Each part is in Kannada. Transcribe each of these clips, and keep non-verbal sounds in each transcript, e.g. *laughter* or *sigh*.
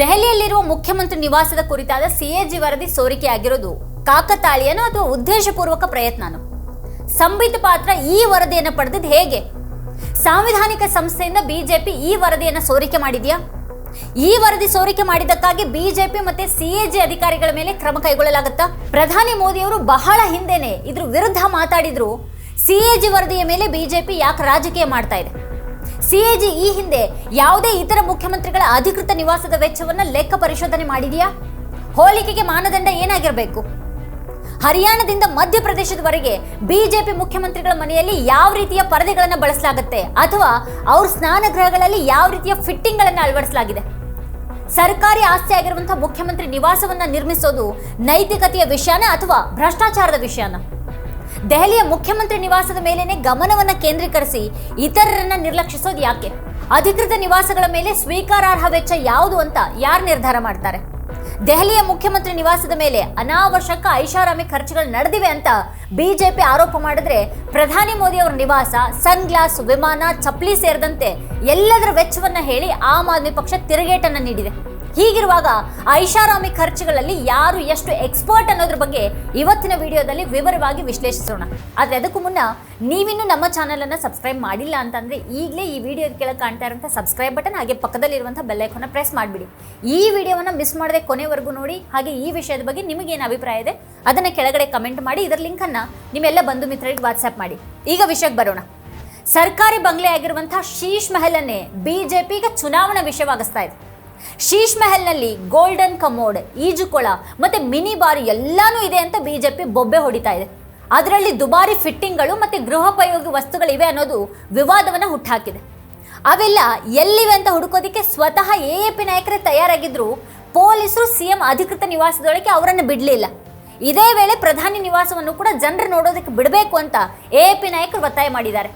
ದೆಹಲಿಯಲ್ಲಿರುವ ಮುಖ್ಯಮಂತ್ರಿ ನಿವಾಸದ ಕುರಿತಾದ ಸಿಎಜಿ ವರದಿ ಸೋರಿಕೆಯಾಗಿರೋದು ಕಾಕತಾಳಿಯನೋ ಅಥವಾ ಉದ್ದೇಶಪೂರ್ವಕ ಪ್ರಯತ್ನನೋ? ಸಂಬಿತ್ ಪಾತ್ರ ಈ ವರದಿಯನ್ನು ಪಡೆದಿದ್ದು ಹೇಗೆ? ಸಾಂವಿಧಾನಿಕ ಸಂಸ್ಥೆಯಿಂದ ಬಿಜೆಪಿ ಈ ವರದಿಯನ್ನು ಸೋರಿಕೆ ಮಾಡಿದೆಯಾ? ಈ ವರದಿ ಸೋರಿಕೆ ಮಾಡಿದ್ದಕ್ಕಾಗಿ ಬಿಜೆಪಿ ಮತ್ತೆ ಸಿಎಜಿ ಅಧಿಕಾರಿಗಳ ಮೇಲೆ ಕ್ರಮ ಕೈಗೊಳ್ಳಲಾಗುತ್ತಾ? ಪ್ರಧಾನಿ ಮೋದಿಯವರು ಬಹಳ ಹಿಂದೆನೆ ಇದ್ರ ವಿರುದ್ಧ ಮಾತಾಡಿದ್ರು. ಸಿಎಜಿ ವರದಿಯ ಮೇಲೆ ಬಿಜೆಪಿ ಯಾಕೆ ರಾಜಕೀಯ ಮಾಡ್ತಾ ಇದೆ? ಸಿಎಜಿ ಈ ಹಿಂದೆ ಯಾವುದೇ ಇತರ ಮುಖ್ಯಮಂತ್ರಿಗಳ ಅಧಿಕೃತ ನಿವಾಸದ ವೆಚ್ಚವನ್ನ ಲೆಕ್ಕ ಪರಿಶೋಧನೆ ಮಾಡಿದೆಯಾ? ಹೋಲಿಕೆಗೆ ಮಾನದಂಡ ಏನಾಗಿರಬೇಕು? ಹರಿಯಾಣದಿಂದ ಮಧ್ಯಪ್ರದೇಶದವರೆಗೆ ಬಿಜೆಪಿ ಮುಖ್ಯಮಂತ್ರಿಗಳ ಮನೆಯಲ್ಲಿ ಯಾವ ರೀತಿಯ ಪರದೆಗಳನ್ನು ಬಳಸಲಾಗುತ್ತೆ? ಅಥವಾ ಅವ್ರ ಸ್ನಾನಗೃಹಗಳಲ್ಲಿ ಯಾವ ರೀತಿಯ ಫಿಟ್ಟಿಂಗ್ಗಳನ್ನು ಅಳವಡಿಸಲಾಗಿದೆ? ಸರ್ಕಾರಿ ಆಸ್ತಿ ಆಗಿರುವಂತಹ ಮುಖ್ಯಮಂತ್ರಿ ನಿವಾಸವನ್ನ ನಿರ್ಮಿಸೋದು ನೈತಿಕತೆಯ ವಿಷಯನ ಅಥವಾ ಭ್ರಷ್ಟಾಚಾರದ ವಿಷಯನ? ದೆಹಲಿಯ ಮುಖ್ಯಮಂತ್ರಿ ನಿವಾಸದ ಮೇಲೇನೆ ಗಮನವನ್ನ ಕೇಂದ್ರೀಕರಿಸಿ ಇತರರನ್ನ ನಿರ್ಲಕ್ಷಿಸೋದು ಯಾಕೆ? ಅಧಿಕೃತ ನಿವಾಸಗಳ ಮೇಲೆ ಸ್ವೀಕಾರಾರ್ಹ ವೆಚ್ಚ ಯಾವುದು ಅಂತ ಯಾರು ನಿರ್ಧಾರ ಮಾಡ್ತಾರೆ? ದೆಹಲಿಯ ಮುಖ್ಯಮಂತ್ರಿ ನಿವಾಸದ ಮೇಲೆ ಅನಾವಶ್ಯಕ ಐಷಾರಾಮಿ ಖರ್ಚುಗಳು ನಡೆದಿವೆ ಅಂತ ಬಿಜೆಪಿ ಆರೋಪ ಮಾಡಿದ್ರೆ ಪ್ರಧಾನಿ ಮೋದಿ ಅವರ ನಿವಾಸ ಸನ್ ಗ್ಲಾಸ್ ವಿಮಾನ, ಚಪ್ಪಲಿ ಸೇರಿದಂತೆ ಎಲ್ಲದರ ವೆಚ್ಚವನ್ನ ಹೇಳಿ ಆಮ್ ಆದ್ಮಿ ಪಕ್ಷ ತಿರುಗೇಟನ್ನ ನೀಡಿದೆ. ಹೀಗಿರುವಾಗ ಐಷಾರಾಮಿ ಖರ್ಚುಗಳಲ್ಲಿ ಯಾರು ಎಷ್ಟು ಎಕ್ಸ್ಪರ್ಟ್ ಅನ್ನೋದ್ರ ಬಗ್ಗೆ ಇವತ್ತಿನ ವಿಡಿಯೋದಲ್ಲಿ ವಿವರವಾಗಿ ವಿಶ್ಲೇಷಿಸೋಣ. ಆದರೆ ಅದಕ್ಕೂ ಮುನ್ನ ನೀವಿನ್ನೂ ನಮ್ಮ ಚಾನಲನ್ನು ಸಬ್ಸ್ಕ್ರೈಬ್ ಮಾಡಿಲ್ಲ ಅಂತಂದ್ರೆ ಈಗಲೇ ಈ ವಿಡಿಯೋದ ಕೆಳಗೆ ಕಾಣ್ತಾ ಇರೋಂಥ ಸಬ್ಸ್ಕ್ರೈಬ್ ಬಟನ್ ಹಾಗೆ ಪಕ್ಕದಲ್ಲಿರುವಂಥ ಬೆಲ್ಲೈಕನ್ನ ಪ್ರೆಸ್ ಮಾಡಿಬಿಡಿ. ಈ ವಿಡಿಯೋವನ್ನು ಮಿಸ್ ಮಾಡದೆ ಕೊನೆವರೆಗೂ ನೋಡಿ, ಹಾಗೆ ಈ ವಿಷಯದ ಬಗ್ಗೆ ನಿಮಗೇನು ಅಭಿಪ್ರಾಯ ಇದೆ ಅದನ್ನು ಕೆಳಗಡೆ ಕಮೆಂಟ್ ಮಾಡಿ, ಇದರ ಲಿಂಕನ್ನು ನಿಮ್ಮೆಲ್ಲ ಬಂಧು ಮಿತ್ರರಿಗೆ ವಾಟ್ಸ್ಆ್ಯಪ್ ಮಾಡಿ. ಈಗ ವಿಷಯಕ್ಕೆ ಬರೋಣ. ಸರ್ಕಾರಿ ಬಂಗ್ಲೆ ಆಗಿರುವಂತಹ ಶೀಶ್ ಮಹಲನ್ನೇ ಬಿಜೆಪಿ ಈಗ ಚುನಾವಣಾ ವಿಷಯವಾಗಿಸ್ತಾ ಇದೆ. ಶೀಶ್ ಮಹಲ್ನಲ್ಲಿ ಗೋಲ್ಡನ್ ಕಮೋಡ್, ಈಜುಕೊಳ ಮತ್ತೆ ಮಿನಿ ಬಾರ್ ಎಲ್ಲಾನು ಇದೆ ಅಂತ ಬಿಜೆಪಿ ಬೊಬ್ಬೆ ಹೊಡಿತಾ ಇದೆ. ಅದರಲ್ಲಿ ದುಬಾರಿ ಫಿಟ್ಟಿಂಗ್ಗಳು ಮತ್ತೆ ಗೃಹೋಪಯೋಗಿ ವಸ್ತುಗಳಿವೆ ಅನ್ನೋದು ವಿವಾದವನ್ನು ಹುಟ್ಟಾಕಿದೆ ಅವೆಲ್ಲ ಎಲ್ಲಿವೆ ಅಂತ ಹುಡುಕೋದಕ್ಕೆ ಸ್ವತಃ ಎ ಎ ಪಿ ನಾಯಕರೇ ತಯಾರಾಗಿದ್ರು ಪೊಲೀಸರು ಸಿಎಂ ಅಧಿಕೃತ ನಿವಾಸದೊಳಗೆ ಅವರನ್ನು ಬಿಡಲಿಲ್ಲ. ಇದೇ ವೇಳೆ ಪ್ರಧಾನಿ ನಿವಾಸವನ್ನು ಕೂಡ ಜನರು ನೋಡೋದಕ್ಕೆ ಬಿಡಬೇಕು ಅಂತ ಎ ಎ ಪಿ ನಾಯಕರು ಒತ್ತಾಯ ಮಾಡಿದ್ದಾರೆ.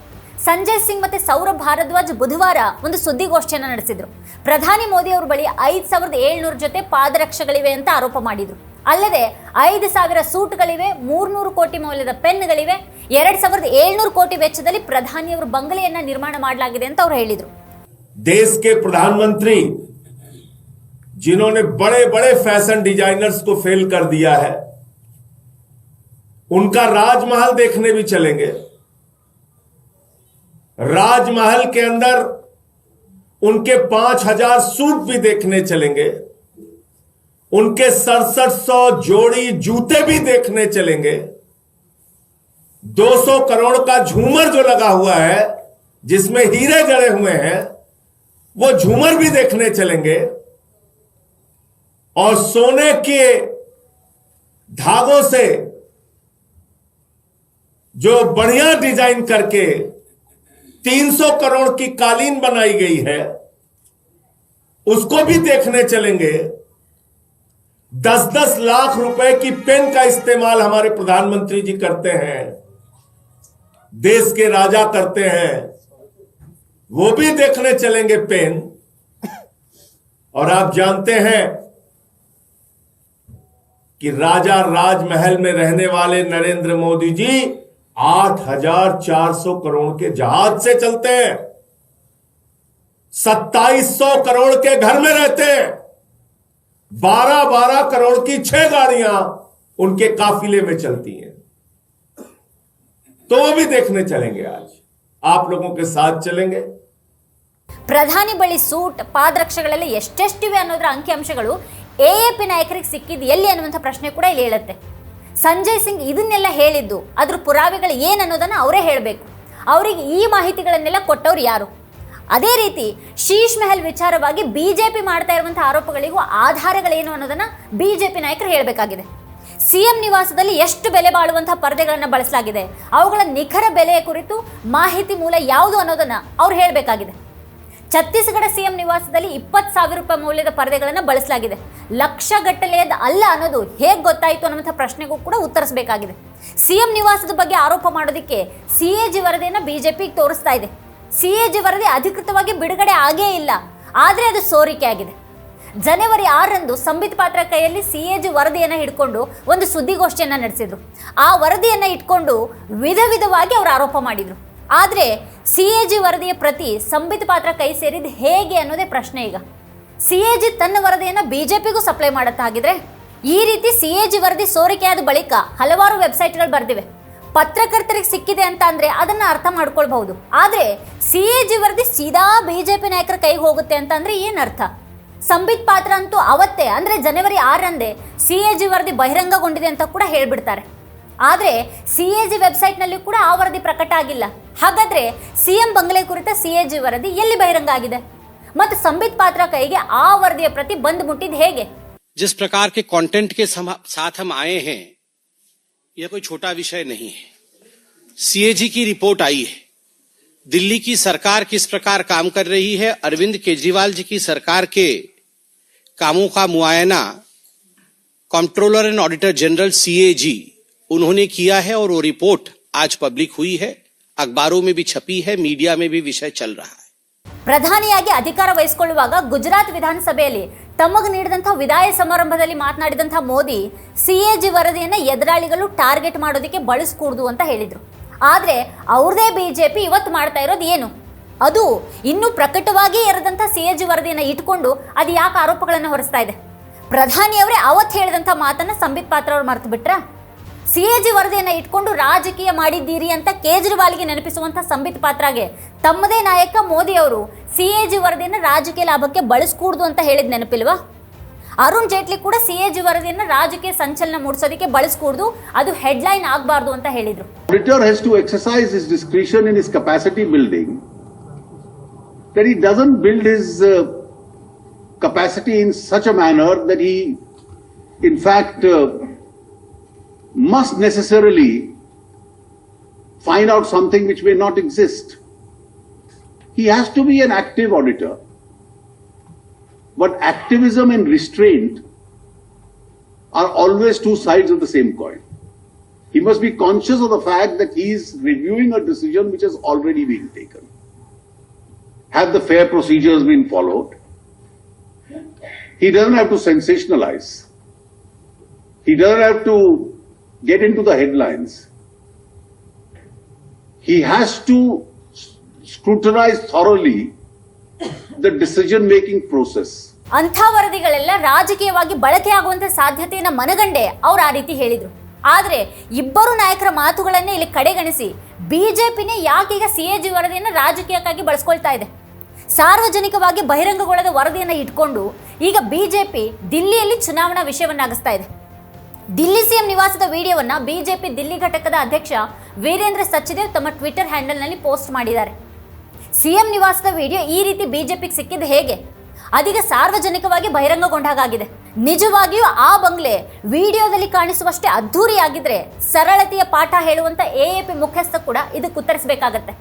ಸಂಜಯ್ ಸಿಂಗ್ ಮತ್ತೆ ಸೌರಭ್ ಭಾರದ್ವಾಜ್ ಬುಧವಾರ ಒಂದು ಸುದ್ದಿಗೋಷ್ಠಿಯನ್ನು ನಡೆಸಿದ್ರು ಪ್ರಧಾನಿ ಮೋದಿ ಅವರ ಬಳಿ ಐದು ಸಾವಿರದ ಏಳ್ನೂರು ಜೊತೆ ಪಾದರಕ್ಷೆಗಳಿವೆ ಅಂತ ಆರೋಪ ಮಾಡಿದ್ರು ಅಲ್ಲದೆ ಐದು ಸಾವಿರ ಸೂಟ್ಗಳಿವೆ ಮೂರ್ನೂರು ಕೋಟಿ ಮೌಲ್ಯದ ಪೆನ್ಗಳಿವೆ ಎರಡ್ ಸಾವಿರದ ಏಳ್ನೂರು ಕೋಟಿ ವೆಚ್ಚದಲ್ಲಿ ಪ್ರಧಾನಿಯವರ ಬಂಗಲೆಯನ್ನ ನಿರ್ಮಾಣ ಮಾಡಲಾಗಿದೆ ಅಂತ ಅವ್ರು ಹೇಳಿದ್ರು देश के प्रधानमंत्री जिन्होंने बड़े बड़े फैशन डिजाइनर्स को फेल कर दिया है उनका राजमहल देखने भी चलेंगे राजमहल के अंदर उनके पाँच हज़ार सूट भी देखने चलेंगे। उनके सड़सठ सौ जोड़ी जूते भी देखने चलेंगे। 200 करोड़ का झूमर जो लगा हुआ है, जिसमें हीरे जड़े हुए हैं, वो झूमर भी देखने चलेंगे। और सोने के धागों से जो बढ़िया डिज़ाइन करके 300 करोड़ की कालीन बनाई गई है, उसको भी देखने चलेंगे। दस दस लाख रुपए की पेन का इस्तेमाल हमारे प्रधानमंत्री जी करते हैं, देश के राजा करते हैं, वो भी देखने चलेंगे पेन। और आप जानते हैं कि राजा राजमहल में रहने वाले नरेंद्र मोदी जी आठ हजार चार सौ करोड़ के जहाज से चलते हैं सत्ताईस सौ करोड़ के घर में रहते हैं बारह बारह करोड़ की छह गाड़ियां उनके काफिले में चलती हैं तो वो भी देखने चलेंगे आज आप लोगों के साथ चलेंगे ಪ್ರಧಾನಿ ಬಳಿ ಸೂಟ್ ಪಾದರಕ್ಷೆಗಳೆಲ್ಲ ಎಷ್ಟೆಷ್ಟಿವೆ ಅನ್ನೋದ್ರ ಅಂಕಿಅಂಶಗಳು ಎ ಎ ಪಿ ನಾಯಕರಿಗೆ ಸಿಕ್ಕಿದ್ದು ಎಲ್ಲಿ ಅನ್ನುವಂಥ ಪ್ರಶ್ನೆ ಕೂಡ ಇಲ್ಲಿ ಹೇಳುತ್ತೆ ಸಂಜಯ್ ಸಿಂಗ್ ಇದನ್ನೆಲ್ಲ ಹೇಳಿದ್ದು, ಅದ್ರ ಪುರಾವೆಗಳು ಏನು ಅನ್ನೋದನ್ನು ಅವರೇ ಹೇಳಬೇಕು. ಅವರಿಗೆ ಈ ಮಾಹಿತಿಗಳನ್ನೆಲ್ಲ ಕೊಟ್ಟವ್ರು ಯಾರು? ಅದೇ ರೀತಿ ಶೀಶ್ ಮೆಹಲ್ ವಿಚಾರವಾಗಿ ಬಿ ಜೆ ಪಿ ಮಾಡ್ತಾ ಇರುವಂಥ ಆರೋಪಗಳಿಗೂ ಆಧಾರಗಳೇನು ಅನ್ನೋದನ್ನು ಬಿ ಜೆ ಪಿ ನಾಯಕರು ಹೇಳಬೇಕಾಗಿದೆ. ಸಿ ಎಂ ನಿವಾಸದಲ್ಲಿ ಎಷ್ಟು ಬೆಲೆ ಬಾಳುವಂಥ ಪರದೆಗಳನ್ನು ಬಳಸಲಾಗಿದೆ, ಅವುಗಳ ನಿಖರ ಬೆಲೆಯ ಕುರಿತು ಮಾಹಿತಿ ಮೂಲ ಯಾವುದು ಅನ್ನೋದನ್ನು ಅವ್ರು ಹೇಳಬೇಕಾಗಿದೆ. ಛತ್ತೀಸ್ಗಢ ಸಿಎಂ ನಿವಾಸದಲ್ಲಿ ಇಪ್ಪತ್ತು ಸಾವಿರ ರೂಪಾಯಿ ಮೌಲ್ಯದ ಪರದೆಗಳನ್ನು ಬಳಸಲಾಗಿದೆ. ಲಕ್ಷ ಗಟ್ಟಲೆಯದ ಅಲ್ಲ ಅನ್ನೋದು ಹೇಗೆ ಗೊತ್ತಾಯಿತು ಅನ್ನುವಂಥ ಪ್ರಶ್ನೆಗೂ ಕೂಡ ಉತ್ತರಿಸಬೇಕಾಗಿದೆ. ಸಿಎಂ ನಿವಾಸದ ಬಗ್ಗೆ ಆರೋಪ ಮಾಡೋದಕ್ಕೆ ಸಿ ಎ ಜಿ ವರದಿಯನ್ನು ಬಿಜೆಪಿಗೆ ತೋರಿಸ್ತಾ ಇದೆ. ಸಿ ಎ ಜಿ ವರದಿ ಅಧಿಕೃತವಾಗಿ ಬಿಡುಗಡೆ ಆಗೇ ಇಲ್ಲ. ಆದರೆ ಅದು ಸೋರಿಕೆ ಆಗಿದೆ. ಜನವರಿ ಆರರಂದು ಸಂಬಿತ್ ಪಾತ್ರ ಕೈಯಲ್ಲಿ ಜಿ ವರದಿಯನ್ನು ಹಿಡ್ಕೊಂಡು ಒಂದು ಸುದ್ದಿಗೋಷ್ಠಿಯನ್ನು ನಡೆಸಿದ್ರು. ಆ ವರದಿಯನ್ನು ಇಟ್ಕೊಂಡು ವಿಧ ವಿಧವಾಗಿ ಅವರು ಆರೋಪ ಮಾಡಿದರು. ಆದರೆ ಸಿ ಎ ಜಿ ವರದಿಯ ಪ್ರತಿ ಸಂಬಿತ್ ಪಾತ್ರ ಕೈ ಸೇರಿದ ಹೇಗೆ ಅನ್ನೋದೇ ಪ್ರಶ್ನೆ ಈಗ. ಸಿ ಎ ಜಿ ತನ್ನ ವರದಿಯನ್ನು ಬಿಜೆಪಿಗೂ ಸಪ್ಲೈ ಮಾಡುತ್ತಾಗಿದ್ರೆ ಈ ರೀತಿ ಸಿ ಎ ಜಿ ವರದಿ ಸೋರಿಕೆಯಾದ ಬಳಿಕ ಹಲವಾರು ವೆಬ್ಸೈಟ್ಗಳು ಬರೆದಿವೆ. ಪತ್ರಕರ್ತರಿಗೆ ಸಿಕ್ಕಿದೆ ಅಂತ ಅಂದರೆ ಅದನ್ನ ಅರ್ಥ ಮಾಡ್ಕೊಳ್ಬಹುದು. ಆದ್ರೆ ಸಿಎಜಿ ವರದಿ ಸೀದಾ ಬಿಜೆಪಿ ನಾಯಕರ ಕೈಗೆ ಹೋಗುತ್ತೆ ಅಂತ ಅಂದ್ರೆ ಏನ್ ಅರ್ಥ? ಸಂಬಿತ್ ಪಾತ್ರ ಅಂತೂ ಅವತ್ತೇ, ಅಂದ್ರೆ ಜನವರಿ ಆರರಂದೇ ಸಿಎಜಿ ವರದಿ ಬಹಿರಂಗಗೊಂಡಿದೆ ಅಂತ ಕೂಡ ಹೇಳ್ಬಿಡ್ತಾರೆ. ಆದ್ರೆ ಸಿಎಜಿ ವೆಬ್ಸೈಟ್ನಲ್ಲಿ ಕೂಡ ಆ ವರದಿ ಪ್ರಕಟ ಆಗಿಲ್ಲ ಹಾಗಾದ್ರೆ ಸಿಎಂ ಬಂಗಲೆ ಕುರಿತ ಸಿಎಜಿ ವರದಿ ಎಲ್ಲಿ ಬಹಿರಂಗ ಆಗಿದೆ ಮತ್ತು ಸಂಬಿತ್ ಪಾತ್ರ ಕೈಗೆ ಆ ವರದಿಯ ಪ್ರತಿ ಬಂದು ಮುಟ್ಟಿದ್ ಹೇಗೆ जिस प्रकार के कंटेंट के समा- साथ हम आए हैं यह कोई छोटा विषय नहीं है सीएजी की रिपोर्ट आई है दिल्ली की सरकार किस प्रकार काम कर रही है अरविंद केजरीवाल जी की सरकार के कामों का मुआयना controller and auditor general CAG उन्होंने किया है और वो रिपोर्ट आज पब्लिक हुई है अखबारों में भी छपी है मीडिया में भी विषय चल रहा है ಪ್ರಧಾನಿಯಾಗಿ ಅಧಿಕಾರ ವಹಿಸಿಕೊಳ್ಳುವಾಗ ಗುಜರಾತ್ ವಿಧಾನಸಭೆಯಲ್ಲಿ ತಮಗೆ ನೀಡಿದಂಥ ವಿದಾಯ ಸಮಾರಂಭದಲ್ಲಿ ಮಾತನಾಡಿದಂಥ ಮೋದಿ ಸಿಎಜಿ ವರದಿಯನ್ನ ಎದುರಾಳಿಗಳು ಟಾರ್ಗೆಟ್ ಮಾಡೋದಕ್ಕೆ ಬಳಸ್ಕೂಡ್ದು ಅಂತ ಹೇಳಿದ್ರು ಆದ್ರೆ ಅವ್ರದೇ ಬಿಜೆಪಿ ಇವತ್ತು ಮಾಡ್ತಾ ಇರೋದು ಏನು ಅದು ಇನ್ನೂ ಪ್ರಕಟವಾಗಿ ಇರದಂಥ ಸಿಎಜಿ ವರದಿಯನ್ನ ಇಟ್ಕೊಂಡು ಅದು ಯಾಕೆ ಆರೋಪಗಳನ್ನು ಹೊರಿಸ್ತಾ ಇದೆ ಪ್ರಧಾನಿಯವರೇ ಅವತ್ತು ಹೇಳಿದಂಥ ಮಾತನ್ನ ಸಂಬಿತ್ ಪಾತ್ರ ಅವ್ರು ಮರ್ತು ಬಿಟ್ರಾ ಸಿಎಜಿ ವರದಿಯನ್ನು ಇಟ್ಕೊಂಡು ರಾಜಕೀಯ ಮಾಡಿದ್ದೀರಿ ಅಂತ ಕೇಜ್ರಿವಾಲ್ಗೆ ನೆನಪಿಸುವಂತ ಸಂಬಿತ್ ಪಾತ್ರಾಗೆ. ತಮ್ಮದೇ ನಾಯಕ ಮೋದಿ ಅವರು ಸಿಎಜಿ ವರದಿಯನ್ನ ರಾಜಕೀಯ ಲಾಭಕ್ಕೆ ಬಳಸ್ಕೂಡ್ದು ಅಂತ ಹೇಳಿದ ನೆನಪಿಲ್ವಾ? ಅರುಣ್ ಜೇಟ್ಲಿ ಕೂಡ ಸಿಎಜಿ ವರದಿಯನ್ನ ರಾಜಕೀಯ ಸಂಚಲನ ಮೂಡಿಸೋದಕ್ಕೆ ಬಳಸ್ಕೂಡ್ದು ಅದು ಹೆಡ್ಲೈನ್ ಆಗಬಾರ್ದು ಅಂತ ಹೇಳಿದ್ರು. Discretion in his capacity building, that he doesn't build his uh, capacity in such a manner that he, in fact, uh, must necessarily find out something which may not exist. He has to be an active auditor. But activism and restraint are always two sides of the same coin. He must be conscious of the fact that he is reviewing a decision which has already been taken. Have the fair procedures been followed? He doesn't have to sensationalize. He doesn't have to get into the headlines. He has to scrutinize thoroughly the decision making process. ಅಂಥ ವರದಿಗಳೆಲ್ಲ ರಾಜಕೀಯವಾಗಿ ಬಳಕೆಯಾಗುವಂತ ಸಾಧ್ಯತೆಯನ್ನ ಮನಗಂಡೆ ಅವ್ರು ಆ ರೀತಿ ಹೇಳಿದ್ರು ಆದ್ರೆ ಇಬ್ಬರು ನಾಯಕರ ಮಾತುಗಳನ್ನೇ ಇಲ್ಲಿ ಕಡೆಗಣಿಸಿ ಬಿಜೆಪಿನೇ ಯಾಕೀಗ ಜಿ ವರದಿಯನ್ನ ರಾಜಕೀಯಕ್ಕಾಗಿ ಬಳಸ್ಕೊಳ್ತಾ ಇದೆ ಸಾರ್ವಜನಿಕವಾಗಿ ಬಹಿರಂಗಗೊಳ್ಳದ ವರದಿಯನ್ನ ಇಟ್ಕೊಂಡು ಈಗ ಬಿಜೆಪಿ ದಿಲ್ಲಿಯಲ್ಲಿ ಚುನಾವಣಾ ವಿಷಯವನ್ನಾಗಿಸ್ತಾ ಇದೆ ದಿಲ್ಲಿ ಸಿಎಂ ನಿವಾಸದ ವಿಡಿಯೋವನ್ನ ಬಿಜೆಪಿ ದಿಲ್ಲಿ ಘಟಕದ ಅಧ್ಯಕ್ಷ ವೀರೇಂದ್ರ ಸಚ್ಚಿದೇವ್ ತಮ್ಮ ಟ್ವಿಟರ್ ಹ್ಯಾಂಡಲ್ನಲ್ಲಿ ಪೋಸ್ಟ್ ಮಾಡಿದ್ದಾರೆ. ಸಿಎಂ ನಿವಾಸದ ವಿಡಿಯೋ ಈ ರೀತಿ ಬಿಜೆಪಿಗೆ ಸಿಕ್ಕಿದ್ದು ಹೇಗೆ? ಅದೀಗ ಸಾರ್ವಜನಿಕವಾಗಿ ಬಹಿರಂಗಗೊಂಡಾಗಿದೆ ನಿಜವಾಗಿಯೂ ಆ ಬಂಗ್ಲೆ ವಿಡಿಯೋದಲ್ಲಿ ಕಾಣಿಸುವಷ್ಟೇ ಅದ್ಧೂರಿಯಾಗಿದ್ರೆ ಸರಳತೆಯ ಪಾಠ ಹೇಳುವಂತ ಎಎಪಿ ಮುಖ್ಯಸ್ಥ ಕೂಡ ಇದಕ್ಕೆ ಉತ್ತರಿಸಬೇಕಾಗತ್ತೆ.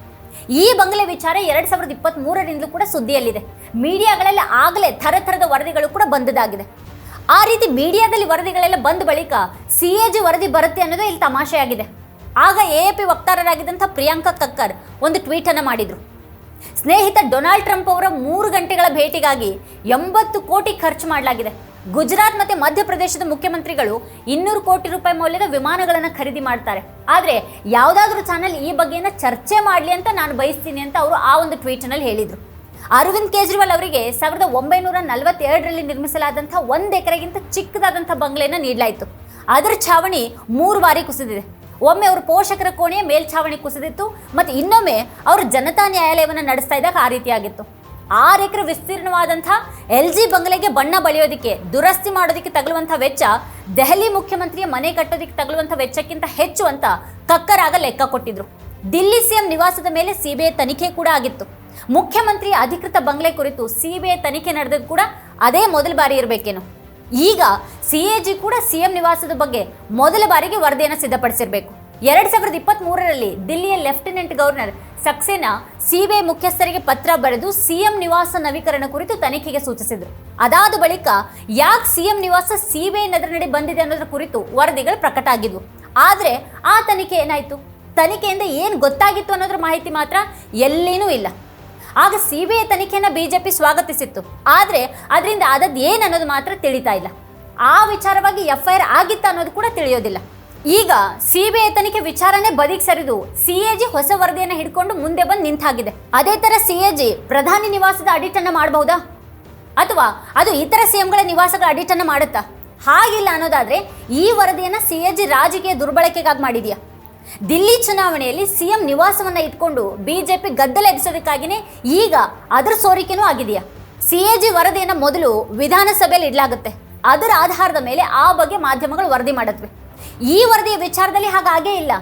ಈ ಬಂಗ್ಲೆ ವಿಚಾರ ಎರಡ್ ಸಾವಿರದ ಇಪ್ಪತ್ತ್ ಮೂರರಿಂದಲೂ ಕೂಡ ಸುದ್ದಿಯಲ್ಲಿದೆ. ಮೀಡಿಯಾಗಳಲ್ಲಿ ಆಗಲೇ ಥರ ಥರದ ವರದಿಗಳು ಕೂಡ ಬಂದದಾಗಿದೆ ಆ ರೀತಿ ಮೀಡಿಯಾದಲ್ಲಿ ವರದಿಗಳೆಲ್ಲ ಬಂದ ಬಳಿಕ ಸಿ ಎ ಜಿ ವರದಿ ಬರುತ್ತೆ ಅನ್ನೋದು ಇಲ್ಲಿ ತಮಾಷೆಯಾಗಿದೆ. ಆಗ ಎ ಪಿ ವಕ್ತಾರರಾಗಿದ್ದಂಥ ಪ್ರಿಯಾಂಕಾ ಕಕ್ಕರ್ ಒಂದು ಟ್ವೀಟನ್ನು ಮಾಡಿದರು. ಸ್ನೇಹಿತ ಡೊನಾಲ್ಡ್ ಟ್ರಂಪ್ ಅವರ ಮೂರು ಗಂಟೆಗಳ ಭೇಟಿಗಾಗಿ ಎಂಬತ್ತು ಕೋಟಿ ಖರ್ಚು ಮಾಡಲಾಗಿದೆ. ಗುಜರಾತ್ ಮತ್ತು ಮಧ್ಯಪ್ರದೇಶದ ಮುಖ್ಯಮಂತ್ರಿಗಳು ಇನ್ನೂರು ಕೋಟಿ ರೂಪಾಯಿ ಮೌಲ್ಯದ ವಿಮಾನಗಳನ್ನು ಖರೀದಿ ಮಾಡ್ತಾರೆ. ಆದರೆ ಯಾವುದಾದ್ರೂ ಚಾನಲ್ ಈ ಬಗ್ಗೆನ ಚರ್ಚೆ ಮಾಡಲಿ ಅಂತ ನಾನು ಬಯಸ್ತೀನಿ ಅಂತ ಅವರು ಆ ಒಂದು ಟ್ವೀಟ್ನಲ್ಲಿ ಹೇಳಿದರು. ಅರವಿಂದ್ ಕೇಜ್ರಿವಾಲ್ ಅವರಿಗೆ ಸಾವಿರದ ಒಂಬೈನೂರ ನಲವತ್ತೆರಡರಲ್ಲಿ ನಿರ್ಮಿಸಲಾದಂಥ ಒಂದು ಎಕರೆಗಿಂತ ಚಿಕ್ಕದಾದಂಥ ಬಂಗ್ಲೆಯನ್ನು ನೀಡಲಾಯಿತು. ಅದರ ಛಾವಣಿ ಮೂರು ಬಾರಿ ಕುಸಿದಿದೆ. ಒಮ್ಮೆ ಅವರು ಪೋಷಕರ ಕೋಣೆಯ ಮೇಲ್ಛಾವಣಿ ಕುಸಿದಿತ್ತು ಮತ್ತು ಇನ್ನೊಮ್ಮೆ ಅವರು ಜನತಾ ನ್ಯಾಯಾಲಯವನ್ನು ನಡೆಸ್ತಾ ಇದ್ದಾಗ ಆ ರೀತಿಯಾಗಿತ್ತು. ಆರು ಎಕರೆ ವಿಸ್ತೀರ್ಣವಾದಂಥ ಎಲ್ ಜಿ ಬಂಗಲೆಗೆ ಬಣ್ಣ ಬಳಿಯೋದಕ್ಕೆ, ದುರಸ್ತಿ ಮಾಡೋದಕ್ಕೆ ತಗಲುವಂಥ ವೆಚ್ಚ, ದೆಹಲಿ ಮುಖ್ಯಮಂತ್ರಿಯ ಮನೆ ಕಟ್ಟೋದಕ್ಕೆ ತಗಲುವಂಥ ವೆಚ್ಚಕ್ಕಿಂತ ಹೆಚ್ಚು ಅಂತ ಕಕ್ಕರಾಗ ಲೆಕ್ಕ ಕೊಟ್ಟಿದ್ರು. ದಿಲ್ಲಿ ಸಿಎಂ ನಿವಾಸದ ಮೇಲೆ ಸಿಬಿಐ ತನಿಖೆ ಕೂಡ ಆಗಿತ್ತು. ಮುಖ್ಯಮಂತ್ರಿಯ ಅಧಿಕೃತ ಬಂಗ್ಲೆ ಕುರಿತು ಸಿಬಿಐ ತನಿಖೆ ನಡೆದದ್ದು ಕೂಡ ಅದೇ ಮೊದಲ ಬಾರಿ ಇರಬೇಕೇನು? ಈಗ ಸಿಎಜಿ ಕೂಡ ಸಿಎಂ ನಿವಾಸದ ಬಗ್ಗೆ ಮೊದಲ ಬಾರಿಗೆ ವರದಿಯನ್ನು ಸಿದ್ಧಪಡಿಸಿರಬೇಕು. ಎರಡ್ ಸಾವಿರದ ಇಪ್ಪತ್ತ್ ಮೂರರಲ್ಲಿ ದಿಲ್ಲಿಯ ಲೆಫ್ಟಿನೆಂಟ್ ಗವರ್ನರ್ ಸಕ್ಸೇನಾ ಸಿಬಿಐ ಮುಖ್ಯಸ್ಥರಿಗೆ ಪತ್ರ ಬರೆದು ಸಿಎಂ ನಿವಾಸ ನವೀಕರಣ ಕುರಿತು ತನಿಖೆಗೆ ಸೂಚಿಸಿದರು. ಅದಾದ ಬಳಿಕ ಯಾಕೆ ಸಿಎಂ ನಿವಾಸ ಸಿಬಿಐ ನಡಿ ಬಂದಿದೆ ಅನ್ನೋದ್ರ ಕುರಿತು ವರದಿಗಳು ಪ್ರಕಟ ಆಗಿದ್ವು. ಆದರೆ ಆ ತನಿಖೆ ಏನಾಯ್ತು? ತನಿಖೆಯಿಂದ ಏನು ಗೊತ್ತಾಗಿತ್ತು ಅನ್ನೋದ್ರ ಮಾಹಿತಿ ಮಾತ್ರ ಎಲ್ಲಿನೂ ಇಲ್ಲ. ಆಗ ಸಿ ಬಿ ಐ ತನಿಖೆಯನ್ನು ಬಿಜೆಪಿ ಸ್ವಾಗತಿಸಿತ್ತು. ಆದರೆ ಅದರಿಂದ ಅದದ್ದು ಏನು ಅನ್ನೋದು ಮಾತ್ರ ತಿಳಿತಾ ಇಲ್ಲ. ಆ ವಿಚಾರವಾಗಿ ಎಫ್ ಐ ಆರ್ ಆಗಿತ್ತು ಅನ್ನೋದು ಕೂಡ ತಿಳಿಯೋದಿಲ್ಲ. ಈಗ ಸಿ ಬಿ ಐ ತನಿಖೆ ವಿಚಾರನೆ ಬದಿಗೆ ಸರಿದು ಸಿ ಎ ಜಿ ಹೊಸ ವರದಿಯನ್ನು ಹಿಡ್ಕೊಂಡು ಮುಂದೆ ಬಂದು ನಿಂತಾಗಿದೆ. ಅದೇ ಥರ ಸಿ ಎ ಜಿ ಪ್ರಧಾನಿ ನಿವಾಸದ ಅಡಿಟ್ ಅನ್ನ ಮಾಡಬಹುದಾ? ಅಥವಾ ಅದು ಇತರ ಸಿಎಂಗಳ ನಿವಾಸಗಳ ನಿವಾಸದ ಮಾಡುತ್ತಾ? ಹಾಗಿಲ್ಲ ಅನ್ನೋದಾದ್ರೆ ಈ ವರದಿಯನ್ನು ಸಿ ಎ ಜಿ ರಾಜಕೀಯ ದುರ್ಬಳಕೆಗಾಗಿ ಮಾಡಿದ್ಯಾ? ದಿಲ್ಲಿ ಚುನಾವಣೆಯಲ್ಲಿ ಸಿಎಂ ನಿವಾಸವನ್ನ ಇಟ್ಕೊಂಡು ಬಿಜೆಪಿ ಗದ್ದಲ ಎದುರಿಸೋದಕ್ಕಾಗಿನೇ ಈಗ ಅದರ ಸೋರಿಕೆನೂ ಆಗಿದೆಯಾ? ಸಿ ಎ ಜಿ ವರದಿಯನ್ನ ಮೊದಲು ವಿಧಾನಸಭೆಯಲ್ಲಿ ಇಡಲಾಗುತ್ತೆ. ಅದರ ಆಧಾರದ ಮೇಲೆ ಆ ಬಗ್ಗೆ ಮಾಧ್ಯಮಗಳು ವರದಿ ಮಾಡತ್ವೆ ಈ ವರದಿಯ ವಿಚಾರದಲ್ಲಿ ಹಾಗಾಗೇ ಇಲ್ಲ.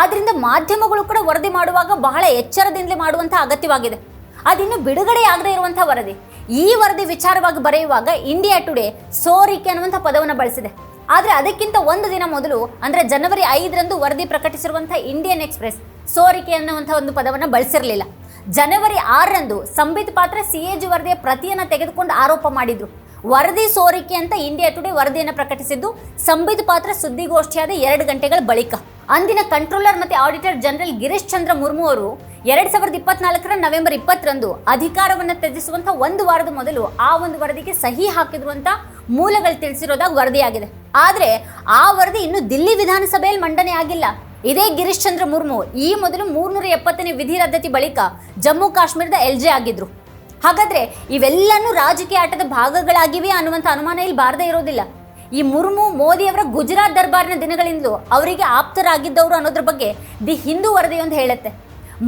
ಆದ್ದರಿಂದ ಮಾಧ್ಯಮಗಳು ಕೂಡ ವರದಿ ಮಾಡುವಾಗ ಬಹಳ ಎಚ್ಚರದಿಂದಲೇ ಮಾಡುವಂಥ ಅಗತ್ಯವಾಗಿದೆ. ಅದಿನ್ನು ಬಿಡುಗಡೆ ಆಗದೇ ಇರುವಂತಹ ವರದಿ. ಈ ವರದಿ ವಿಚಾರವಾಗಿ ಬರೆಯುವಾಗ ಇಂಡಿಯಾ ಟುಡೇ ಸೋರಿಕೆ ಅನ್ನುವಂಥ ಪದವನ್ನು ಬಳಸಿದೆ. ಆದರೆ ಅದಕ್ಕಿಂತ ಒಂದು ದಿನ ಮೊದಲು, ಅಂದರೆ ಜನವರಿ ಐದರಂದು ವರದಿ ಪ್ರಕಟಿಸಿರುವಂಥ ಇಂಡಿಯನ್ ಎಕ್ಸ್ಪ್ರೆಸ್ ಸೋರಿಕೆ ಅನ್ನುವಂಥ ಒಂದು ಪದವನ್ನು ಬಳಸಿರಲಿಲ್ಲ. ಜನವರಿ ಆರರಂದು ಸಂಬಿತ್ ಪಾತ್ರ ಸಿ ಎ ಜಿ ವರದಿಯ ಪ್ರತಿಯನ್ನು ತೆಗೆದುಕೊಂಡು ಆರೋಪ ಮಾಡಿದರು. ವರದಿ ಸೋರಿಕೆ ಅಂತ ಇಂಡಿಯಾ ಟುಡೇ ವರದಿಯನ್ನು ಪ್ರಕಟಿಸಿದ್ದು, ಸಂಬಿತ್ ಪಾತ್ರ ಸುದ್ದಿಗೋಷ್ಠಿಯಾದ ಎರಡು ಗಂಟೆಗಳ ಬಳಿಕ. ಅಂದಿನ ಕಂಟ್ರೋಲರ್ ಮತ್ತು ಆಡಿಟರ್ ಜನರಲ್ ಗಿರೀಶ್ ಚಂದ್ರ ಮುರ್ಮು ಅವರು ಎರಡು ಸಾವಿರದ ಇಪ್ಪತ್ನಾಲ್ಕರ ನವೆಂಬರ್ ಇಪ್ಪತ್ತರಂದು ಅಧಿಕಾರವನ್ನು ತ್ಯಜಿಸುವಂಥ ಒಂದು ವಾರದ ಮೊದಲು ಆ ಒಂದು ವರದಿಗೆ ಸಹಿ ಹಾಕಿದ್ರು ಅಂತ ಮೂಲಗಳು ತಿಳಿಸಿರೋದಾಗ ವರದಿಯಾಗಿದೆ ಆದರೆ ಆ ವರದಿ ಇನ್ನು ದಿಲ್ಲಿ ವಿಧಾನಸಭೆಯಲ್ಲಿ ಮಂಡನೆ ಆಗಿಲ್ಲ. ಇದೇ ಗಿರೀಶ್ ಚಂದ್ರ ಮುರ್ಮು ಈ ಮೊದಲು ಮೂರ್ನೂರ ಎಪ್ಪತ್ತನೇ ವಿಧಿ ರದ್ದತಿ ಬಳಿಕ ಜಮ್ಮು ಕಾಶ್ಮೀರದ ಎಲ್ ಜೆ ಆಗಿದ್ರು. ಹಾಗಾದ್ರೆ ಇವೆಲ್ಲನೂ ರಾಜಕೀಯ ಆಟದ ಭಾಗಗಳಾಗಿವೆ ಅನ್ನುವಂಥ ಅನುಮಾನ ಇಲ್ಲಿ ಬಾರದೇ ಇರೋದಿಲ್ಲ. ಈ ಮುರ್ಮು ಮೋದಿಯವರ ಗುಜರಾತ್ ದರ್ಬಾರ್ನ ದಿನಗಳಿಂದಲೂ ಅವರಿಗೆ ಆಪ್ತರಾಗಿದ್ದವರು ಅನ್ನೋದ್ರ ಬಗ್ಗೆ ದಿ ಹಿಂದೂ ವರದಿಯೊಂದು ಹೇಳುತ್ತೆ.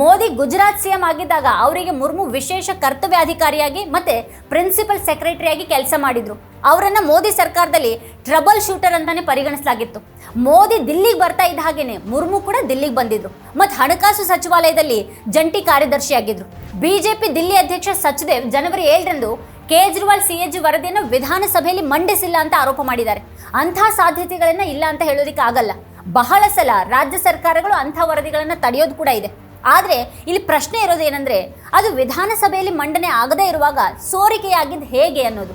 ಮೋದಿ ಗುಜರಾತ್ ಸಿಎಂ ಆಗಿದ್ದಾಗ ಅವರಿಗೆ ಮುರ್ಮು ವಿಶೇಷ ಕರ್ತವ್ಯಾಧಿಕಾರಿಯಾಗಿ ಮತ್ತೆ ಪ್ರಿನ್ಸಿಪಲ್ ಸೆಕ್ರೆಟರಿಯಾಗಿ ಕೆಲಸ ಮಾಡಿದ್ರು. ಅವರನ್ನು ಮೋದಿ ಸರ್ಕಾರದಲ್ಲಿ ಟ್ರಬಲ್ ಶೂಟರ್ ಅಂತಾನೆ ಪರಿಗಣಿಸಲಾಗಿತ್ತು. ಮೋದಿ ದಿಲ್ಲಿಗೆ ಬರ್ತಾ ಇದ್ದ ಹಾಗೇನೆ ಮುರ್ಮು ಕೂಡ ದಿಲ್ಲಿಗೆ ಬಂದಿದ್ರು. ಮತ್ತು ಹಣಕಾಸು ಸಚಿವಾಲಯದಲ್ಲಿ ಜಂಟಿ ಕಾರ್ಯದರ್ಶಿಯಾಗಿದ್ದರು ಬಿಜೆಪಿ ದಿಲ್ಲಿ ಅಧ್ಯಕ್ಷ ಸಚ್ದೇವ್ ಜನವರಿ ಏಳರಂದು ಕೇಜ್ರಿವಾಲ್ ಸಿ ಎಜಿ ವರದಿಯನ್ನು ವಿಧಾನಸಭೆಯಲ್ಲಿ ಮಂಡಿಸಿಲ್ಲ ಅಂತ ಆರೋಪ ಮಾಡಿದ್ದಾರೆ. ಅಂಥ ಸಾಧ್ಯತೆಗಳನ್ನ ಇಲ್ಲ ಅಂತ ಹೇಳೋದಕ್ಕೆ ಆಗಲ್ಲ ಬಹಳ ಸಲ ರಾಜ್ಯ ಸರ್ಕಾರಗಳು ಅಂಥ ವರದಿಗಳನ್ನು ತಡೆಯೋದು ಕೂಡ ಇದೆ. ಆದರೆ ಇಲ್ಲಿ ಪ್ರಶ್ನೆ ಇರೋದು ಏನಂದರೆ, ಅದು ವಿಧಾನಸಭೆಯಲ್ಲಿ ಮಂಡನೆ ಆಗದೇ ಇರುವಾಗ ಸೋರಿಕೆಯಾಗಿದ್ದು ಹೇಗೆ ಅನ್ನೋದು.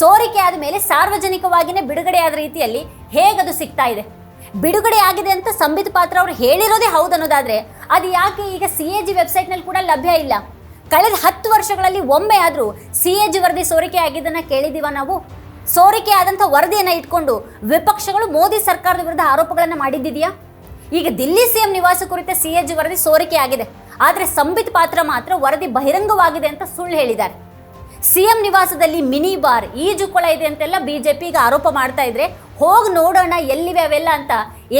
ಸೋರಿಕೆ ಆದ ಮೇಲೆ ಸಾರ್ವಜನಿಕವಾಗಿಯೇ ಬಿಡುಗಡೆಯಾದ ರೀತಿಯಲ್ಲಿ ಹೇಗದು ಸಿಗ್ತಾ ಇದೆ. ಬಿಡುಗಡೆ ಆಗಿದೆ ಅಂತ ಸಂಬಿತ್ ಪಾತ್ರ ಅವರು ಹೇಳಿರೋದೇ ಹೌದು ಅನ್ನೋದಾದರೆ, ಅದು ಯಾಕೆ ಈಗ ಸಿ ಎ ಜಿ ವೆಬ್ಸೈಟ್ನಲ್ಲಿ ಕೂಡ ಲಭ್ಯ ಇಲ್ಲ? ಕಳೆದ ಹತ್ತು ವರ್ಷಗಳಲ್ಲಿ ಒಮ್ಮೆ ಆದರೂ ಸಿ ಎ ಜಿ ವರದಿ ಸೋರಿಕೆ ಆಗಿದ್ದನ್ನು ಕೇಳಿದ್ದೀವ ನಾವು? ಸೋರಿಕೆ ಆದಂಥ ವರದಿಯನ್ನು ಇಟ್ಕೊಂಡು ವಿಪಕ್ಷಗಳು ಮೋದಿ ಸರ್ಕಾರದ ವಿರುದ್ಧ ಆರೋಪಗಳನ್ನು ಮಾಡಿದ್ದಿದೆಯಾ? ಈಗ ದಿಲ್ಲಿ ಸಿಎಂ ನಿವಾಸ ಕುರಿತ ಸಿ ಎ ಜಿ ವರದಿ ಸೋರಿಕೆ ಆಗಿದೆ. ಆದರೆ ಸಂಬಿತ್ ಪಾತ್ರ ಮಾತ್ರ ವರದಿ ಬಹಿರಂಗವಾಗಿದೆ ಅಂತ ಸುಳ್ಳು ಹೇಳಿದ್ದಾರೆ. ಸಿಎಂ ನಿವಾಸದಲ್ಲಿ ಮಿನಿ ಬಾರ್, ಈಜು ಕೊಳ ಇದೆ ಅಂತೆಲ್ಲ ಬಿಜೆಪಿ ಈಗ ಆರೋಪ ಮಾಡ್ತಾ ಇದ್ರೆ ಹೋಗಿ ನೋಡೋಣ, ಎಲ್ಲಿವೆ ಅವೆಲ್ಲ ಅಂತ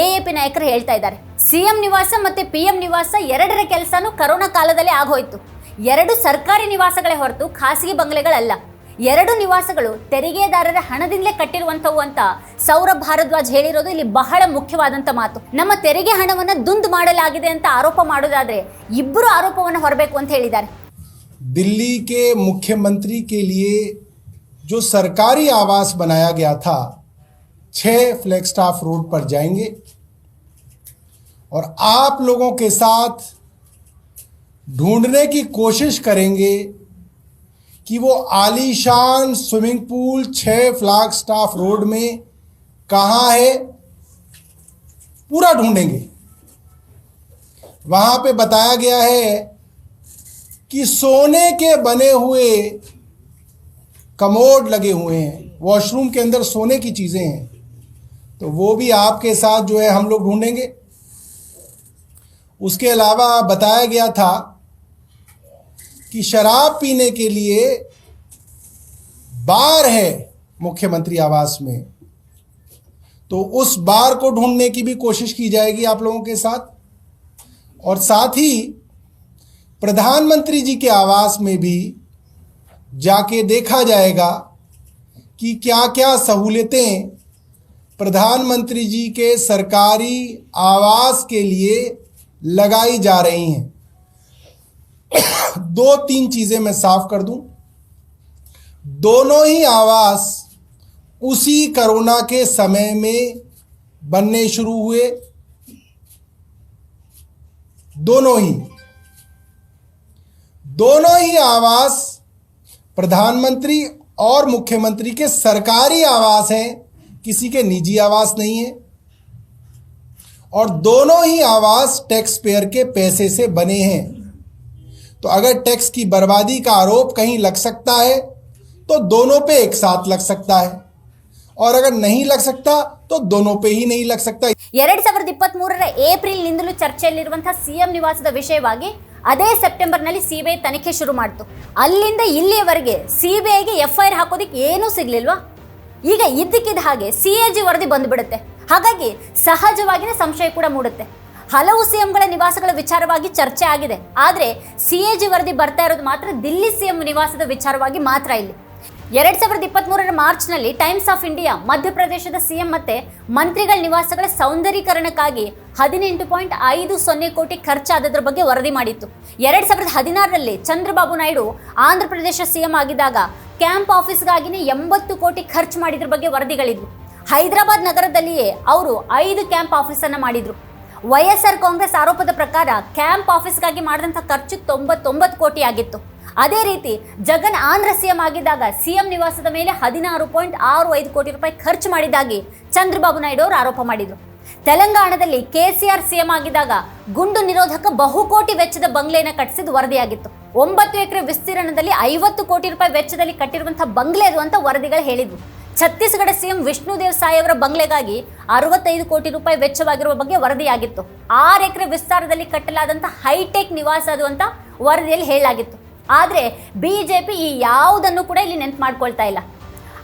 ಎ ಎ ನಾಯಕರು ಹೇಳ್ತಾ ಇದ್ದಾರೆ. ಸಿಎಂ ನಿವಾಸ ಮತ್ತೆ ಪಿ ಎಂ ನಿವಾಸ ಎರಡರ ಕೆಲಸನೂ ಕರೋನಾ ಕಾಲದಲ್ಲಿ ಆಗೋಯ್ತು. ಎರಡು ಸರ್ಕಾರಿ ನಿವಾಸಗಳೇ ಹೊರತು ಖಾಸಗಿ ಬಂಗಲೆಗಳಲ್ಲ. ಎರಡು ನಿವಾಸಗಳು ತೆರಿಗೆದಾರರ ಹಣದಿಂದಲೇ ಕಟ್ಟಿರುವಂಥವು ಅಂತ ಸೌರಭ್ ಭಾರದ್ವಾಜ್ ಹೇಳಿರೋದು ಇಲ್ಲಿ ಬಹಳ ಮುಖ್ಯವಾದಂಥ ಮಾತು ನಮ್ಮ ತೆರಿಗೆ ಹಣವನ್ನ ದುಂದು ಮಾಡಲಾಗಿದೆ ಅಂತ ಆರೋಪ ಮಾಡೋದಾದ್ರೆ ಇಬ್ಬರು ಆರೋಪವನ್ನು ಹೊರಬೇಕು ಅಂತ ಹೇಳಿದ್ದಾರೆ दिल्ली के मुख्यमंत्री के लिए जो सरकारी आवास बनाया गया था छः फ्लैग स्टाफ रोड पर जाएंगे और आप लोगों के साथ ढूंढने की कोशिश करेंगे कि वो आलीशान स्विमिंग पूल छः फ्लाग स्टाफ रोड में कहाँ है, पूरा ढूंढेंगे। वहाँ पे बताया गया है कि सोने के बने हुए कमोड लगे हुए हैं, वॉशरूम के अंदर सोने की चीज़ें हैं। तो वो भी आपके साथ जो है हम लोग ढूंढेंगे। उसके अलावा बताया गया था कि शराब पीने के लिए बार है मुख्यमंत्री आवास में। तो उस बार को ढूँढने की भी कोशिश की जाएगी आप लोगों के साथ। और साथ ही प्रधानमंत्री जी के आवास में भी जाके देखा जाएगा कि क्या क्या सहूलियतें प्रधानमंत्री जी के सरकारी आवास के लिए लगाई जा रही हैं। *coughs* दो तीन चीज़ें मैं साफ़ कर दूँ। दोनों ही आवास उसी कोरोना के समय में बनने शुरू हुए। दोनों ही। दोनों ही आवास प्रधानमंत्री और मुख्यमंत्री के सरकारी आवास हैं, किसी के निजी आवास नहीं है। और दोनों ही आवास टैक्स पेयर के पैसे से बने हैं। तो अगर टैक्स की बर्बादी का आरोप कहीं लग सकता है तो दोनों पे एक साथ लग सकता है और अगर नहीं लग सकता तो दोनों पे ही नहीं लग सकता ಎರಡ್ ಸಾವಿರದ ಇಪ್ಪತ್ತ್ ಮೂರರ ಏಪ್ರಿಲ್ನಿಂದಲೂ ಚರ್ಚೆಯಲ್ಲಿರುವಂತಹ ಸಿಎಂ ನಿವಾಸದ ವಿಷಯವಾಗಿ ಅದೇ ಸೆಪ್ಟೆಂಬರ್ನಲ್ಲಿ ಸಿ ಬಿ ಐ ತನಿಖೆ ಶುರು ಮಾಡ್ತು ಅಲ್ಲಿಂದ ಇಲ್ಲಿಯವರೆಗೆ C B ಐಗೆ F I R ಹಾಕೋದಕ್ಕೆ ಏನೂ ಸಿಗ್ಲಿಲ್ವಾ ಈಗ ಇದ್ದಕ್ಕಿದ್ದ ಹಾಗೆ ಸಿ ಎ ಜಿ ವರದಿ ಬಂದುಬಿಡುತ್ತೆ ಹಾಗಾಗಿ ಸಹಜವಾಗಿಯೇ ಸಂಶಯ ಕೂಡ ಮೂಡುತ್ತೆ ಹಲವು ಸಿಎಂಗಳ ನಿವಾಸಗಳ ವಿಚಾರವಾಗಿ ಚರ್ಚೆ ಆಗಿದೆ. ಆದರೆ ಸಿ ಎ ಜಿ ವರದಿ ಬರ್ತಾ ಇರೋದು ಮಾತ್ರ ದಿಲ್ಲಿ ಸಿಎಂ ನಿವಾಸದ ವಿಚಾರವಾಗಿ ಮಾತ್ರ ಇಲ್ಲಿ. ಎರಡ್ ಸಾವಿರದ ಇಪ್ಪತ್ಮೂರರ ಮಾರ್ಚ್ನಲ್ಲಿ ಟೈಮ್ಸ್ ಆಫ್ ಇಂಡಿಯಾ, ಮಧ್ಯಪ್ರದೇಶದ ಸಿಎಂ ಮತ್ತೆ ಮಂತ್ರಿಗಳ ನಿವಾಸಗಳ ಸೌಂದರೀಕರಣಕ್ಕಾಗಿ ಹದಿನೆಂಟು ಪಾಯಿಂಟ್ ಐದು ಸೊನ್ನೆ ಕೋಟಿ ಖರ್ಚಾದದ್ರ ಬಗ್ಗೆ ವರದಿ ಮಾಡಿತ್ತು. ಎರಡ್ ಸಾವಿರದ ಹದಿನಾರರಲ್ಲಿ ಚಂದ್ರಬಾಬು ನಾಯ್ಡು ಆಂಧ್ರ ಪ್ರದೇಶ ಸಿಎಂ ಆಗಿದ್ದಾಗ ಕ್ಯಾಂಪ್ ಆಫೀಸ್ಗಾಗಿನೇ ಎಂಬತ್ತು ಕೋಟಿ ಖರ್ಚು ಮಾಡಿದ್ರ ಬಗ್ಗೆ ವರದಿಗಳಿದ್ವು. ಹೈದರಾಬಾದ್ ನಗರದಲ್ಲಿಯೇ ಅವರು ಐದು ಕ್ಯಾಂಪ್ ಆಫೀಸನ್ನು ಮಾಡಿದ್ರು. ವೈಎಸ್ಆರ್ ಕಾಂಗ್ರೆಸ್ ಆರೋಪದ ಪ್ರಕಾರ ಕ್ಯಾಂಪ್ ಆಫೀಸ್ಗಾಗಿ ಮಾಡಿದಂಥ ಖರ್ಚು ತೊಂಬತ್ತೊಂಬತ್ತು ಕೋಟಿ ಆಗಿತ್ತು. ಅದೇ ರೀತಿ ಜಗನ್ ಆಂಧ್ರ ಸಿಎಂ ಆಗಿದ್ದಾಗ ಸಿಎಂ ನಿವಾಸದ ಮೇಲೆ ಹದಿನಾರು ಪಾಯಿಂಟ್ ಆರು ಐದು ಕೋಟಿ ರೂಪಾಯಿ ಖರ್ಚು ಮಾಡಿದ್ದಾಗಿ ಚಂದ್ರಬಾಬು ನಾಯ್ಡು ಅವರು ಆರೋಪ ಮಾಡಿದರು. ತೆಲಂಗಾಣದಲ್ಲಿ ಕೆ ಸಿ ಕೆಸಿಆರ್ ಸಿಎಂ ಆಗಿದ್ದಾಗ ಗುಂಡು ನಿರೋಧಕ ಬಹುಕೋಟಿ ವೆಚ್ಚದ ಬಂಗ್ಲೆಯನ್ನು ಕಟ್ಟಿಸಿದ ವರದಿಯಾಗಿತ್ತು. ಒಂಬತ್ತು ಎಕರೆ ವಿಸ್ತೀರ್ಣದಲ್ಲಿ ಐವತ್ತು ಕೋಟಿ ರೂಪಾಯಿ ವೆಚ್ಚದಲ್ಲಿ ಕಟ್ಟಿರುವಂತಹ ಬಂಗ್ಲೆ ಅದು ಅಂತ ವರದಿಗಳು ಹೇಳಿದ್ವು. ಛತ್ತೀಸ್ಗಢ ಸಿಎಂ ಸಾಯ್ ಅವರ ಬಂಗ್ಲೆಗಾಗಿ ಅರವತ್ತೈದು ಕೋಟಿ ರೂಪಾಯಿ ವೆಚ್ಚವಾಗಿರುವ ಬಗ್ಗೆ ವರದಿಯಾಗಿತ್ತು. ಆರು ಎಕರೆ ವಿಸ್ತಾರದಲ್ಲಿ ಕಟ್ಟಲಾದಂಥ ಹೈಟೆಕ್ ನಿವಾಸ ಅದು ಅಂತ ವರದಿಯಲ್ಲಿ ಹೇಳಲಾಗಿತ್ತು. ಆದರೆ ಬಿಜೆಪಿ ಈ ಯಾವುದನ್ನು ಕೂಡ ಇಲ್ಲಿ ನೆನ್ಪು ಮಾಡ್ಕೊಳ್ತಾ ಇಲ್ಲ.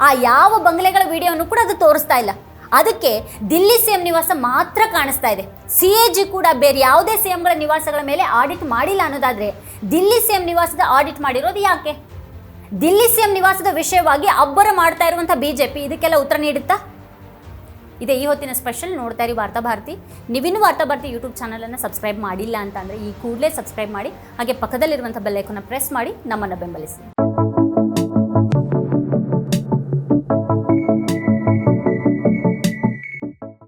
ಆ ಯಾವ ಬಂಗ್ಲೆಗಳ ವಿಡಿಯೋನು ಕೂಡ ಅದು ತೋರಿಸ್ತಾ ಇಲ್ಲ. ಅದಕ್ಕೆ ದಿಲ್ಲಿ ಸಿಎಂ ನಿವಾಸ ಮಾತ್ರ ಕಾಣಿಸ್ತಾ ಇದೆ. ಸಿ ಎ ಜಿ ಕೂಡ ಬೇರೆ ಯಾವುದೇ ಸಿಎಂಗಳ ನಿವಾಸಗಳ ಮೇಲೆ ಆಡಿಟ್ ಮಾಡಿಲ್ಲ ಅನ್ನೋದಾದರೆ ದಿಲ್ಲಿ ಸಿಎಂ ನಿವಾಸದ ಆಡಿಟ್ ಮಾಡಿರೋದು ಯಾಕೆ? ದಿಲ್ಲಿ ಸಿಎಂ ನಿವಾಸದ ವಿಷಯವಾಗಿ ಅಬ್ಬರ ಮಾಡ್ತಾ ಇರುವಂಥ ಬಿಜೆಪಿ, ಇದಕ್ಕೆಲ್ಲ ಉತ್ತರ ನೀಡುತ್ತಾ? ಇದೇ ಈ ಹೊತ್ತಿನ ಸ್ಪೆಷಲ್ ನೋಡ್ತಾ ಇರಿ ವಾರ್ತಾಭಾರತಿ ನೀವಿನ್ನೂ ವಾರ್ತಾ ಭಾರತಿ ಯೂಟ್ಯೂಬ್ ಚಾನಲನ್ನು ಸಬ್ಸ್ಕ್ರೈಬ್ ಮಾಡಿಲ್ಲ ಅಂತ ಅಂದರೆ ಈ ಕೂಡಲೇ ಸಬ್ಸ್ಕ್ರೈಬ್ ಮಾಡಿ, ಹಾಗೆ ಪಕ್ಕದಲ್ಲಿರುವಂಥ ಬೆಲ್ಲೈಕನ್ನ ಪ್ರೆಸ್ ಮಾಡಿ, ನಮ್ಮನ್ನು ಬೆಂಬಲಿಸಿ.